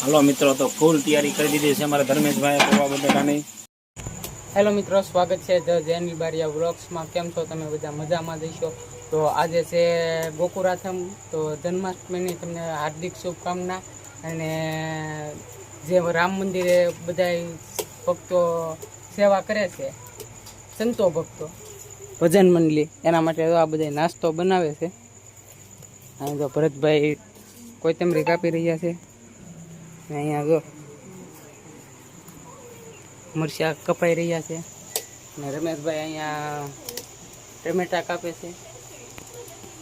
હાલો મિત્રો, તો ફૂલ તૈયારી કરી દીધી છે અમારા ધર્મેશભાઈ કરવા બટેટાની હેલો મિત્રો, સ્વાગત છે ધ જેનિલ બારિયા વ્લોગ્સમાં. કેમ છો તમે બધા? મજામાં જઈશો તો આજે છે ગોકુરાથમ તો જન્માષ્ટમીની તમને હાર્દિક શુભકામના અને જે રામ મંદિરે બધા ભક્તો સેવા કરે છે, સંતો ભક્તો, ભજન મંડળી, એના માટે આ બધા નાસ્તો બનાવે છે. અને તો ભરતભાઈ કોથમરી કાપી રહ્યા છે. અહીંયા જો મરચા કપાઈ રહ્યા છે. ને રમેશભાઈ અહીંયા ટમેટા કાપે છે.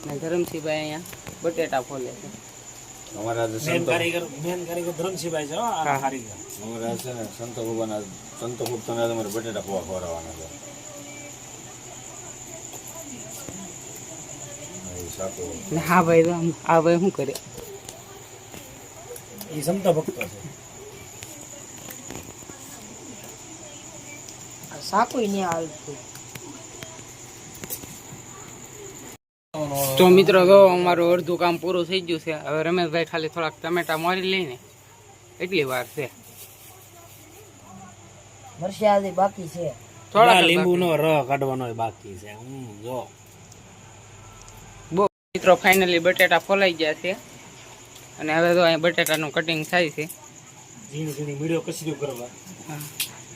ને ધરમસિંહભાઈ અહીંયા બટેટા ફોલે છે. અમારા સંતો કારીગર મેન કારીગર ધર્મસિંહભાઈ છે આ હા. કારીગર. અમારા છે ને સંતો ભગવાન સંતો ભક્તોને આજે બટેટા પૌવા ખવડાવવાના છે. હા ભાઈ આ ભાઈ શું કરે? એ સમતા ભક્તો છે. તો મિત્રો જો અમારું અડધું કામ પૂરું થઈ ગયું છે. હવે રમેશભાઈ ખાલી થોડાક ટમેટા મોરી લઈને એટલી વાર છે. વરસાદી બાકી છે. થોડા લીંબુનો નો રસ કાઢવાનો બાકી છે. હમ જો. બહુ મિત્રો ફાઇનલી બટેટા ફોલાઈ ગયા છે. અને હવે તો અહીંયા બટેટાનું કટિંગ થાય છે. ઝીણી ઝીણી મીડિયો કસર્યું કરવા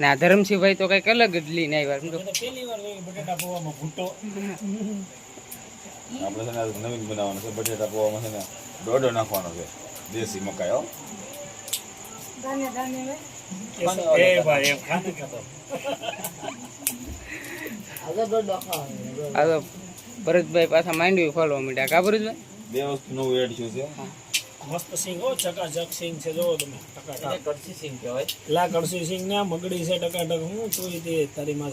ને આ ધરમસિંહભાઈ તો કંઈક અલગ જ લઈને આવ્યા સમજો. પહેલી વાર બટેટા પૌવામાં ભૂટો આપણે છે ને નવીન બનાવવાનું છે. બટેટા પૌવામાં છે ને દોડો નાખવાનો છે. દેશી મકાઈ હો. એ ભાઈ એમ ખાને ખાતો. આ તો ભરતભાઈ પાછા માંડવી ફોલવા માંડ્યા. કા ભરતભાઈ? બે વસ્તુ નવું એડ થયું છે. મસ્ત સિંગ હો ચકાચક સિંગ છે જોવો તમે. ટકાટક કડસી સિંગ કહેવાય. લા કડસી સિંગ ને મગડી છે ટકાટક હું તે તારી માં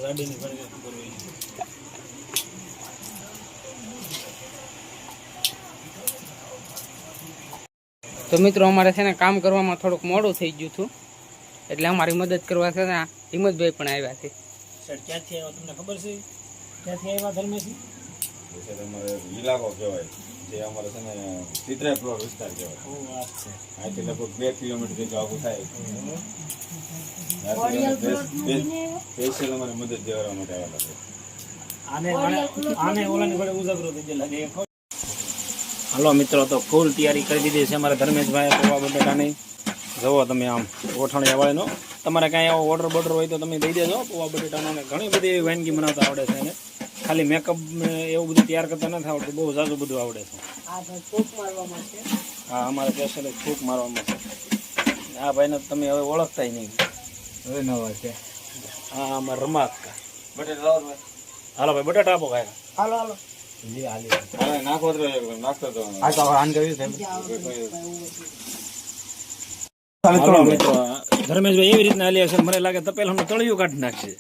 મિત્રો અમારે છે ને કામ કરવામાં થોડુંક મોડું થઈ ગયું હતું. એટલે અમારી મદદ કરવા છે ને હિંમતભાઈ પણ આવ્યા છે. સર ક્યાંથી આવ્યા? તમને ખબર છે? ક્યાંથી આવ્યા ધર્મેશી એ છે તમારે ઇલાકો કહેવાય જે અમારે છે ને ચિત્રા પ્લોટ વિસ્તાર કહેવાય. ઓ વાત છે. અહીંથી લગભગ બે કિલોમીટર જેટલું આખું થાય. સ્પેશિયલ અમારે મદદ દેવા માટે આવેલા છે? હાલો મિત્રો તો ફૂલ તૈયારી કરી દીધી છે અમારા ધર્મેશભાઈ પૌવા બટેટાની જુઓ તમે આમ વાળીનો. તમારે કાંઈ એવો ઓર્ડર બોર્ડર હોય તો તમે દઈ દેજો. પૌવા બટેટાનો ઘણી બધી વાનગી બનાવતા આવડે છે એને. ખાલી મેકઅપ એવું બધું તૈયાર કરતા નથી આવડતું. બહુ ઝાઝું બધું આવડે છે. હા અમારે સ્પેશિયલ ફૂક મારવામાં છે આ ભાઈને તમે હવે ઓળખતાય નહીં. હવે નવા છે હા અમારે રમાક બટેટા હાલો ભાઈ બટાટા આપો કાંઈ હાલો નાખો તો નાખતો હાલો ધર્મેશભાઈ એવી રીતના હાલ્યા છે મને લાગે તપેલા તળિયું કાઢી નાખશે.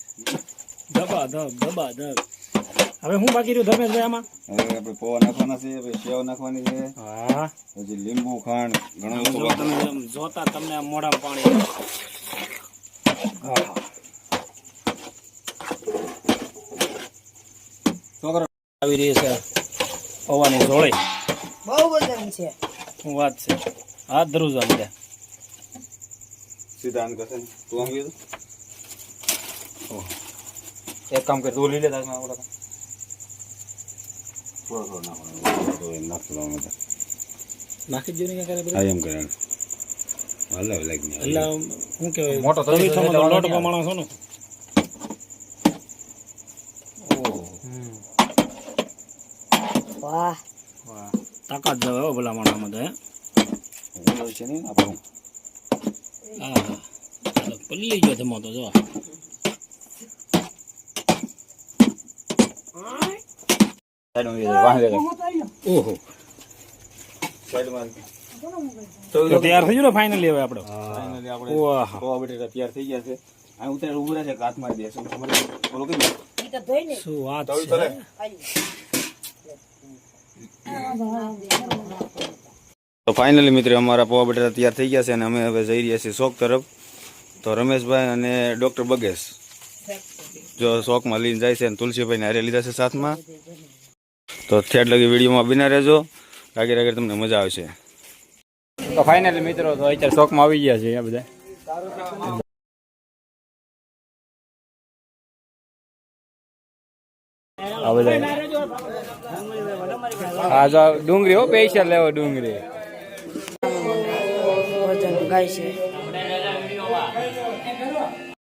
ધબા ધબ ધબા ધબ. હવે હું બાકી રહ્યું? ધર્મેશભાઈ આમાં? હવે આપણે પૌવા નાખવાના છે પછી સેવ નાખવાની છે. હા. પછી લીંબુ ખાંડ ઘણું બધું તમે જોતા તમને આમ મોઢામાં પાણી. છોકરા આવી રહી છે પૌવાની બહુ બધા છે. શું વાત છે? હાથ ધરું છું બધા સીધા તું આમ કીધું એક કામ કર તું લઈ લે થોડો થોડો નાખવાનો તો એમ નાખતો તો અમે તો. નાખી જ ને કરે એમ કરે લાગી એટલે શું કહેવાય? મોટો તો લોટ પ્રમાણે છો. ને. વાહ. વાહ તાકાત જવે હો ભલા માણામાં તો હે. છે ને આપણું હા. પલ્લી ગયો થમો તો જો ઓહો સાઈડમાં તો તૈયાર થઈ ગયો ને ફાઇનલી હવે આપણે ફાઇનલી આપણે વાહ પૌવા બટેટા તૈયાર થઈ ગયા છે આ ઉતાર ઉભું રહે છે કે હાથ મારી દે શું તમારે બોલો કે ઈ તો ધોઈ ને શું વાત તવી છે તો લે. તો ફાઇનલી મિત્રો અમારા પૌવા બટેટા તૈયાર થઈ ગયા છે અને અમે હવે જઈ રહ્યા છીએ શોખ તરફ તો રમેશભાઈ અને ડૉક્ટર બગેશ જો શોખમાં લઈને જાય છે અને તુલસીભાઈને હારે લીધા છે સાથમાં તો થેટ લગી વિડીયોમાં બિના રહેજો. આગળ આગળ તમને મજા આવશે. તો ફાઇનલી મિત્રો, તો અત્યારે શોખમાં આવી ગયા છે આ બધા. આ ડુંગળી હો, પૈસા લેવો ડુંગળી. ગાય છે.